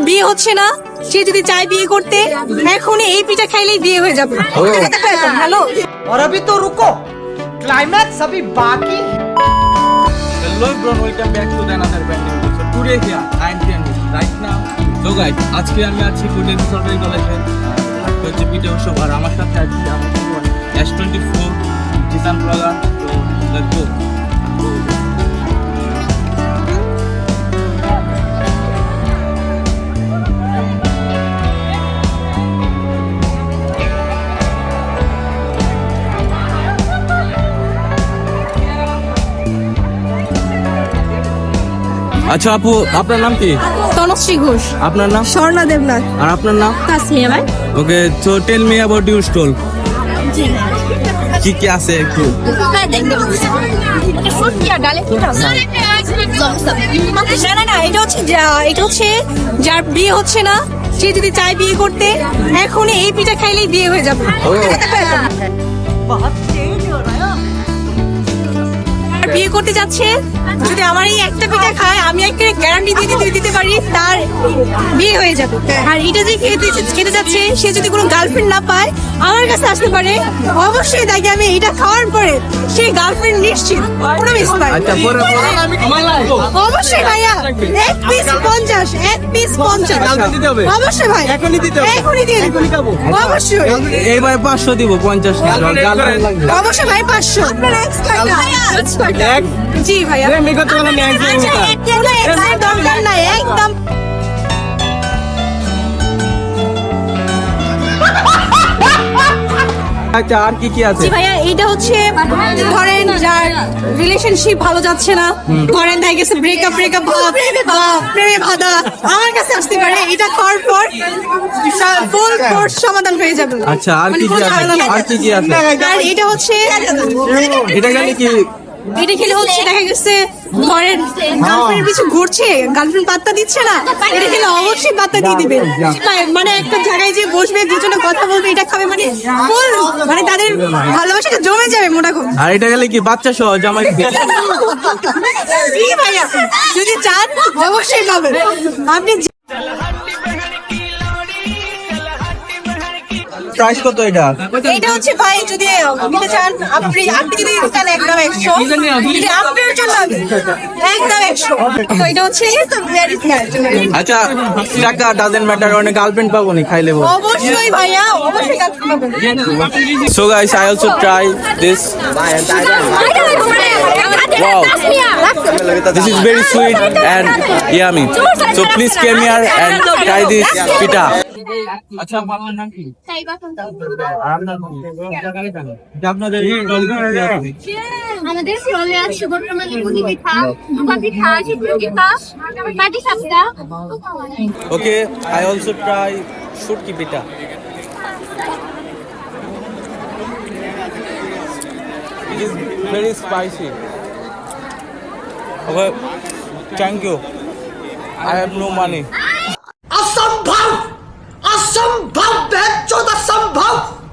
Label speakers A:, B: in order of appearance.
A: বিয়ে হচ্ছে না সে যদি চায় বিয়ে করতে এখনই এই পিঠা খাইলেই বিয়ে হয়ে যাবে হ্যালো
B: और अभी तो रुको क्लाइमैक्स अभी बाकी है।
C: Hello everyone, welcome back to the another brand new episode. Today here, I am here right now. So guys, আজকে আমি আছি কুটেন সরকারি কলেজে হচ্ছে পিটে উৎসব আর আমার সাথে আছি আচ্ছা আপু আপনার নাম কি?
A: তনশ্রী ঘোষ।
C: আপনার নাম?
A: স্বর্ণা দেবনাথ।
C: আর আপনার নাম?
A: তাসমিয়া ভাই।
C: Okay so tell me about your stall কি কি আছে একটু?
A: না। না না এটা হচ্ছে যা- এটা হচ্ছে যার বিয়ে হচ্ছে না সে যদি চায় বিয়ে করতে এখনই এই পিঠা খাইলেই বিয়ে হয়ে যাবে। বিয়ে করতে যাচ্ছে? যদি আমার এই একটা পিঠা খায় আমি একটা গ্যারান্টি দিয়ে দিতে দিতে পারি তার বিয়ে হয়ে যাবে। আর এটা যে খেতে খেতে যাচ্ছে সে যদি কোনো গার্লফ্রেন্ড না পায় আমার কাছে আসতে পারে। অবশ্যই তাকে আমি এটা খাওয়ার পরে সে গার্লফ্রেন্ড নিশ্চিত প্রমিস ভাই
C: আচ্ছা পরে
A: অবশ্যই ভাইয়া এক পিস পঞ্চাশ এক পিস পঞ্চাশ।
C: দিতে হবে?
A: অবশ্যই ভাই
C: এখনই দিতে হবে?
A: এখনই দিয়ে দিব অবশ্যই।
C: এইবার পাঁচশো দিব পঞ্চাশ
A: অবশ্যই ভাই পাঁচশো। আপনার এক্সপার্ট
C: এক
A: জি ভাইয়া।
C: প্রেম করতে গেলে আমি একদম
A: আচ্ছা, একদম একদম
C: আচ্ছা আর কি কি আছে?
A: ভাইয়া এইটা হচ্ছে ধরেন যার রিলেশনশিপ ভালো যাচ্ছে না ধরেন দেখা গেছে ব্রেকআপ ব্রেকআপ ভাব প্রেমে বাধা আমার কাছে আসতে পারে এটা খাওয়ার পর ফুল কোর্স সমাধান হয়ে যাবে।
C: আচ্ছা আর কি
A: মানে
C: কি আছে? আর কি কি আছে?
A: আর এটা হচ্ছে
C: এটা গেলে কি
A: এটা খেলে হচ্ছে দেখা গেছে ধরেন গার্লফ্রেন্ড পিছু ঘুরছে গার্লফ্রেন্ড পাত্তা দিচ্ছে না এটা খেলে অবশ্যই পাত্তা দিয়ে দিবে। মানে একটা জায়গায় যে বসবে দুজনে কথা বলবে এটা খাবে মানে full মানে তাদের ভালোবাসাটা জমে যাবে মোটা কথা
C: আর এটা গেলে কি বাচ্চা সহ জামাই
A: ভাইয়া যদি চান অবশ্যই পাবেন। আপনি
C: প্রাইস কত এটা
A: এটা হচ্ছে ভাই যদি নিতে চান আপনি আপনি যদি চান একদম একশো যদি আপনার জন্য একদম একশো তো এটা হচ্ছে।
C: আচ্ছা টাকা ডাজেন্ট ম্যাটার অনেক গার্লফ্রেন্ড পাবো নি খাইলে বল
A: অবশ্যই ভাইয়া অবশ্যই কাজ পাবেন
C: So guys, I also try this. Wow. This is very sweet and yummy. So please came here and try this pita. আচ্ছা আপনার নাম কি আপনাদের
D: আমাদের স্টলে আছে বর্তমানে মুদি পিঠা দুপা পিঠা শিবুর পিঠা পাটি সাপটা
C: Okay, I also try shutki pita. It is very spicy. Okay thank you I have no money असंभव असंभव बेचो असंभव